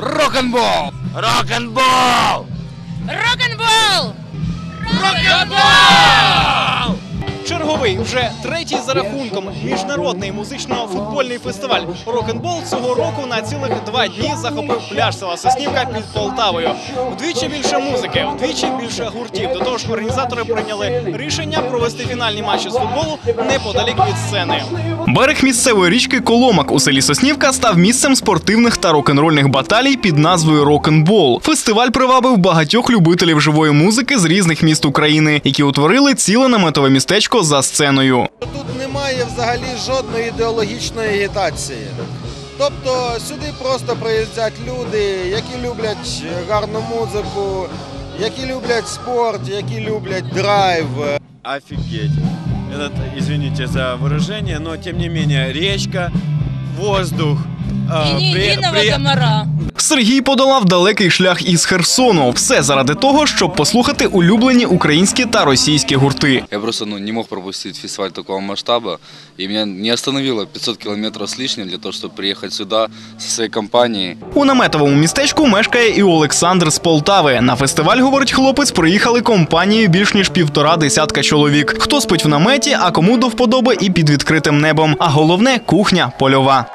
Rock and ball. Rock and ball. Rock and ball. Rock and ball. Черговий вже третій за рахунком міжнародний музично-футбольний фестиваль Рок-н-бол цього року на цілих два дні захопив пляж села Соснівка під Полтавою. Вдвічі більше музики, вдвічі більше гуртів. До того ж, організатори прийняли рішення провести фінальні матчі з футболу неподалік від сцени. Берег місцевої річки Коломак у селі Соснівка став місцем спортивних та рок-н-рольних баталій під назвою Рок-н-бол. Фестиваль привабив багатьох любителів живої музики з різних міст України, які утворили ціле наметове містечко за сценою. Тут немає взагалі жодної ідеологічної агітації. Тобто сюди просто приїздять люди, які люблять гарну музику, які люблять спорт, які люблять драйв. офигеть. Этот, извините за выражение, но тем не менее речка, воздух. Комара. Сергій подолав далекий шлях із Херсону. Все заради того, щоб послухати улюблені українські та російські гурти. Я просто ну, не мог пропустить фестиваль такого масштаба, и меня не остановило 500 километров с лишним для того, чтобы приехать сюда со своей компанией. У наметовому містечку мешкає і Олександр з Полтави. На фестиваль, говорить хлопець, приїхали компанією більш ніж півтора десятка чоловік. Хто спить в наметі, а кому до вподоби і під відкритим небом. А головне кухня польова.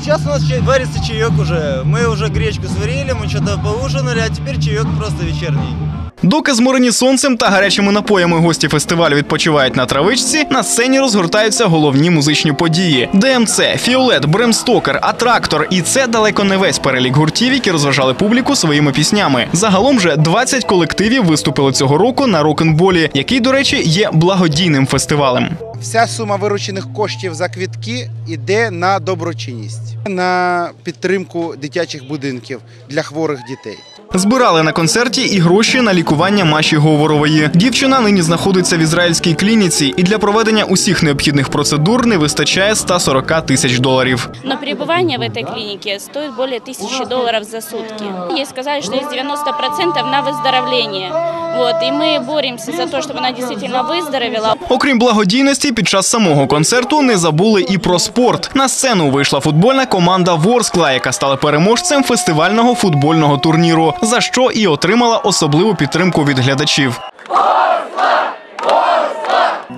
Сейчас у нас варится чаек уже. Мы уже гречку сварили, мы что-то поужинали, а теперь чаек просто вечерний. Доки зморені сонцем та гарячими напоями гості фестивалю відпочивають на травичці, на сцені розгортаються головні музичні події: ДМЦ, Фіолет, Бремстокер, Атрактор. І це далеко не весь перелік гуртів, які розважали публіку своїми піснями. Загалом же 20 колективів виступили цього року на рок-н-болі, який, до речі, є благодійним фестивалем. Вся сума виручених коштів за квітки йде на доброчинність, на підтримку дитячих будинків для хворих дітей. Збирали на концерті і гроші на лікування Маші Говорової. Дівчина нині знаходиться в ізраїльській клініці, і для проведення усіх необхідних процедур не вистачає 140 тисяч доларів. Но пребывание в этой клинике стоит более тысячи долларов за сутки. Ей сказали, что есть 90% на выздоровление. Вот, и мы боремся за то, чтобы она действительно выздоровела. Окрім благодійності, під час самого концерту не забули і про спорт. На сцену вийшла футбольна команда Ворскла, яка стала переможцем фестивального футбольного турніру, за що і отримала особливу підтримку від глядачів.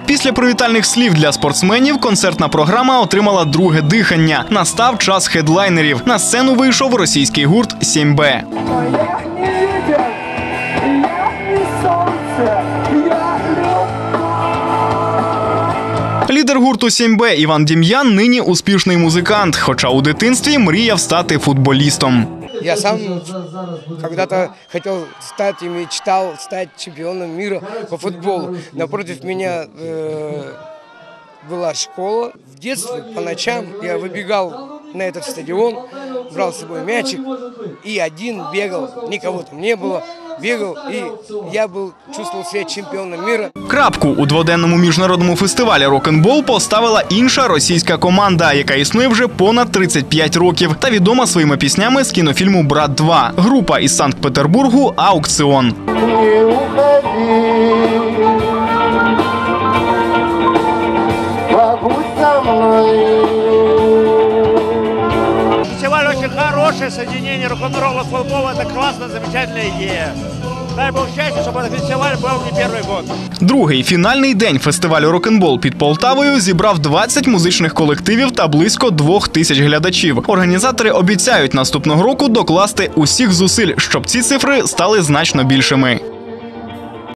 Після привітальних слів для спортсменів концертна програма отримала друге дихання. Настав час хедлайнерів. На сцену вийшов російський гурт 7Б. гурту 7Б Іван Дім'ян нині успішний музикант, хоча у дитинстві мріяв стати футболістом. Я сам когда-то хотел стать и мечтал стать чемпионом мира по футболу. Напротив меня э, была школа. В детстве по ночам я выбегал на этот стадион, брал с собой мячик и один бегал, никого там не было, Бегал, и я был, чувствовал себя чемпионом мира. Крапку у дводенному міжнародному фестивалі рок-н-бол поставила інша російська команда, яка існує вже понад 35 років, та відома своїми піснями з кінофільму Брат 2 Група із Санкт-Петербургу Аукціон. Фестиваль очень хороший, соединение рок-н-ролла с футбола, это классная, замечательная идея. Дай бог счастья, чтобы этот фестиваль был не первый год. Другий фінальний день фестивалю рок-н-бол під Полтавою зібрав 20 музичних колективів та близько двох тисяч глядачів. Організатори обіцяють наступного року докласти усіх зусиль, щоб ці цифри стали значно більшими.